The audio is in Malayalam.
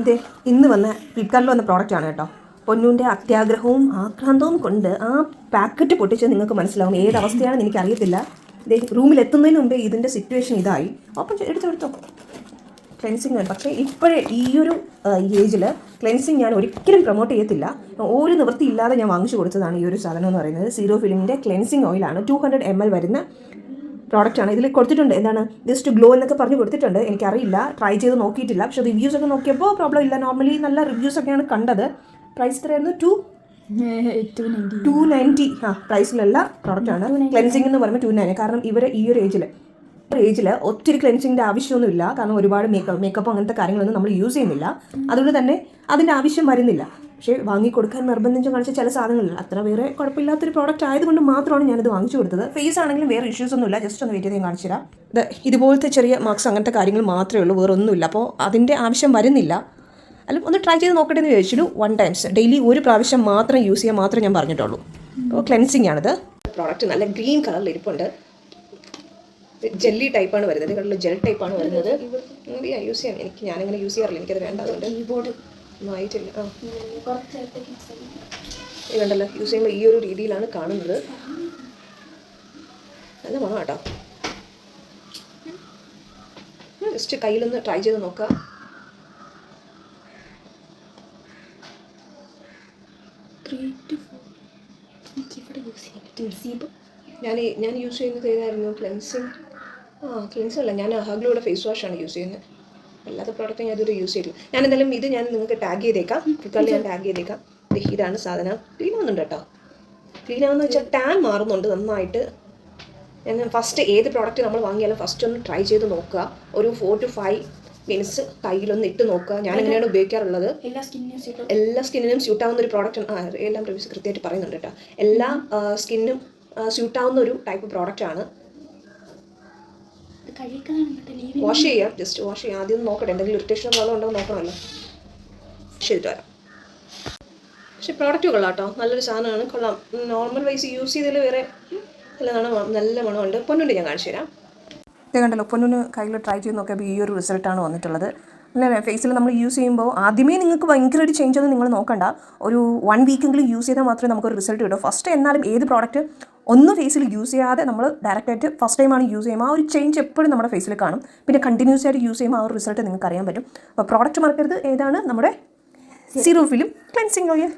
ഇത് ഇന്ന് വന്ന ഫ്ലിപ്കാർട്ടിൽ വന്ന പ്രോഡക്റ്റാണ് കേട്ടോ. പൊന്നൂന്റെ അത്യാഗ്രഹവും ആക്രാന്തവും കൊണ്ട് ആ പാക്കറ്റ് പൊട്ടിച്ച് നിങ്ങൾക്ക് മനസ്സിലാവും. ഏതവസ്ഥയാണെന്ന് എനിക്കറിയത്തില്ല. ഇതേ റൂമിൽ എത്തുന്നതിന് മുമ്പേ ഇതിന്റെ സിറ്റുവേഷൻ ഇതായി. ഓപ്പൺ എടുത്തോ എടുത്തോ. ക്ലെൻസിങ് പക്ഷേ ഇപ്പോഴേ ഈ ഒരു ഏജിൽ ക്ലെൻസിങ് ഞാൻ ഒരിക്കലും പ്രൊമോട്ട് ചെയ്യത്തില്ല. ഒരു നിവൃത്തിയില്ലാതെ ഞാൻ വാങ്ങിച്ചു കൊടുത്തതാണ് ഈ ഒരു സാധനം എന്ന് പറയുന്നത്. സീറോ ഫിലിമിന്റെ ക്ലെൻസിങ് ഓയിലാണ് ടു ഹൺഡ്രഡ് എം എൽ വരുന്ന പ്രോഡക്റ്റ് ആണ്. ഇതിൽ കൊടുത്തിട്ടുണ്ട്. എന്താണ്? ജസ്റ്റ് ഗ്ലോ എന്നൊക്കെ പറഞ്ഞ് കൊടുത്തിട്ടുണ്ട്. എനിക്കറിയില്ല. ട്രൈ ചെയ്ത് നോക്കിയിട്ടില്ല. പക്ഷേ റിവ്യൂസ് ഒക്കെ നോക്കിയപ്പോൾ പ്രോബ്ലം ഇല്ല. നോർമലി നല്ല റിവ്യൂസ് ഒക്കെയാണ് കണ്ടത്. പ്രൈസ് എത്രയായിരുന്നു? ടു ടു നയന്റി നയന്റി ആ പ്രൈസിലുള്ള പ്രോഡക്റ്റാണ് ക്ലെൻസിങ് എന്ന് പറയുമ്പോൾ ടു നയൻ കാരണം ഇവർ ഈ ഒരു ഏജിൽ ഏജിൽ ഒത്തിരി ക്ലെൻസിങ്ങിന്റെ ആവശ്യമൊന്നുമില്ല. കാരണം ഒരുപാട് മേക്കപ്പ് മേക്കപ്പ് അങ്ങനത്തെ കാര്യങ്ങളൊന്നും നമ്മൾ യൂസ് ചെയ്യുന്നില്ല. അതുകൊണ്ട് തന്നെ അതിന്റെ ആവശ്യം വരുന്നില്ല. പക്ഷേ വാങ്ങിക്കൊടുക്കാൻ നിർബന്ധിച്ച് കാണിച്ച ചില സാധനങ്ങളില്ല അത്ര വേറെ കുഴപ്പമില്ലാത്തൊരു പ്രോഡക്റ്റ് ആയതുകൊണ്ട് മാത്രമാണ് ഞാനത് വാങ്ങിച്ചു കൊടുത്തത്. ഫേസ് ആണെങ്കിലും വേറെ ഇഷ്യൂസ് ഒന്നുമില്ല. ജസ്റ്റ് ഒന്ന് വെയിറ്റ് ചെയ്ത് ഞാൻ കാണിച്ചു തരാം ഇത് ഇതുപോലത്തെ ചെറിയ മാർക്സ് അങ്ങനത്തെ കാര്യങ്ങൾ മാത്രമേ ഉള്ളൂ. വേറെ ഒന്നുമില്ല. അപ്പോൾ അതിന്റെ ആവശ്യം വരുന്നില്ല. അല്ല ഒന്ന് ട്രൈ ചെയ്ത് നോക്കട്ടെ എന്ന് ചോദിച്ചു വൺ ടൈംസ് ഡെയിലി ഒരു പ്രാവശ്യം മാത്രം യൂസ് ചെയ്യാൻ മാത്രമേ ഞാൻ പറഞ്ഞിട്ടുള്ളൂ. അപ്പോൾ ക്ലെൻസിങ് ആണിത്. പ്രോഡക്റ്റ് നല്ല ഗ്രീൻ കളറിൽ ഇരിപ്പുണ്ട്. ജെല്ലി ടൈപ്പാണ് വരുന്നത്. ജെൽ ടൈപ്പാണ് വരുന്നത്. യൂസ് ചെയ്യാം. എനിക്ക് ഞാനിങ്ങനെ യൂസ് ചെയ്യാറില്ല. എനിക്കത് വേണ്ട അതുകൊണ്ട്. ഒന്നും ആയിട്ടില്ല. കണ്ടല്ലോ യൂസ് ചെയ്യുമ്പോൾ ഈ ഒരു രീതിയിലാണ് കാണുന്നത്. നല്ല മണം കേട്ടോ ജസ്റ്റ് കയ്യിലൊന്ന് ട്രൈ ചെയ്ത് നോക്കാം. ഞാൻ ഞാൻ യൂസ് ചെയ്യുന്നത് ഏതായിരുന്നു? ക്ലെൻസിങ് ആ ക്ലെൻസിങ് അല്ല. ഞാൻ ഹഗ്ലൂടെ ഫേസ് വാഷാണ് യൂസ് ചെയ്യുന്നത്. അല്ലാത്ത പ്രോഡക്റ്റ് ഞാൻ ഇതുവരെ യൂസ് ചെയ്തില്ല ഞാൻ എന്തായാലും ഇത് ഞാൻ നിങ്ങൾക്ക് ടാഗ് ചെയ്തേക്കാം. ഫ്ലിപ്കാർട്ടിൽ ഞാൻ ടാഗ് ചെയ്തേക്കാം. ഇതാണ് സാധനം. ക്ലീൻ ആവുന്നുണ്ട് കേട്ടോ. ക്ലീൻ ആവുന്ന വെച്ചാൽ ടാൻ മാറുന്നുണ്ട് നന്നായിട്ട്. ഞാൻ ഫസ്റ്റ് ഏത് പ്രോഡക്റ്റ് നമ്മൾ വാങ്ങിയാലും ഫസ്റ്റ് ഒന്ന് ട്രൈ ചെയ്ത് നോക്കുക. ഒരു ഫോർ ടു ഫൈവ് മിനിറ്റ്സ് കയ്യിലൊന്ന് ഇട്ട് നോക്കുക. ഞാൻ എങ്ങനെയാണ് ഉപയോഗിക്കാറുള്ളത്? എല്ലാ സ്കിന്നിനും സ്യൂട്ട് എല്ലാ സ്കിന്നിനും സ്യൂട്ട് ആവുന്ന ഒരു പ്രോഡക്റ്റ് ആ എല്ലാം റിവ്യൂസ് കൃത്യമായിട്ട് പറയുന്നുണ്ട് കേട്ടോ. എല്ലാ സ്കിന്നും സ്യൂട്ട് ആവുന്ന ഒരു ടൈപ്പ് പ്രോഡക്റ്റ് ആണ്. വാഷ് ചെയ്യാം. ജസ്റ്റ് വാഷ് ചെയ്യാം. ആദ്യം നോക്കട്ടെ. എന്തെങ്കിലും ഇറിറ്റേഷൻ പ്രോബ്ലം ഉണ്ടോ നോക്കണമല്ലോ. ചെയ്തിട്ട് വരാം. പക്ഷെ പ്രോഡക്റ്റ് കൊള്ളാം കേട്ടോ. നല്ലൊരു സാധനമാണ്. കൊള്ളാം. നോർമൽ വൈസ് യൂസ് ചെയ്തതിൽ വേറെ നല്ല മണം നല്ല മണമുണ്ട് പൊന്നുണ്ട് ഞാൻ കാണിച്ചു തരാം. ഇത് കണ്ടല്ലോ പൊന്നിന് കയ്യിൽ ട്രൈ ചെയ്ത് നോക്കിയപ്പോൾ ഈ ഒരു റിസൾട്ടാണ് വന്നിട്ടുള്ളത്. അല്ല ഫേസിൽ നമ്മൾ യൂസ് ചെയ്യുമ്പോൾ ആദ്യമേ നിങ്ങൾക്ക് ഭയങ്കര ഒരു ചേഞ്ച് ഒന്നും നിങ്ങൾ നോക്കണ്ട. ഒരു വൺ വീക്കെങ്കിലും യൂസ് ചെയ്താൽ മാത്രമേ നമുക്കൊരു റിസൾട്ട് കിട്ടൂ. ഫസ്റ്റ് എന്നാലും ഏത് പ്രോഡക്റ്റ് ഒന്ന് ഫേസിൽ യൂസ് ചെയ്യാതെ നമ്മൾ ഡയറക്റ്റായിട്ട് ഫസ്റ്റ് ടൈമാണ് യൂസ് ചെയ്യുമ്പോൾ ആ ഒരു ചേഞ്ച് എപ്പോഴും നമ്മുടെ ഫേസിൽ കാണും. പിന്നെ കണ്ടിന്യൂസ് ആയിട്ട് യൂസ് ചെയ്യുമ്പോൾ ആ ഒരു റിസൾട്ട് നിങ്ങൾക്ക് അറിയാൻ പറ്റും. അപ്പോൾ പ്രോഡക്റ്റ് മറക്കരുത്. ഏതാണ്? നമ്മുടെ സീറോ ഫിലിം ക്ലെൻസിങ് ഓയിൽ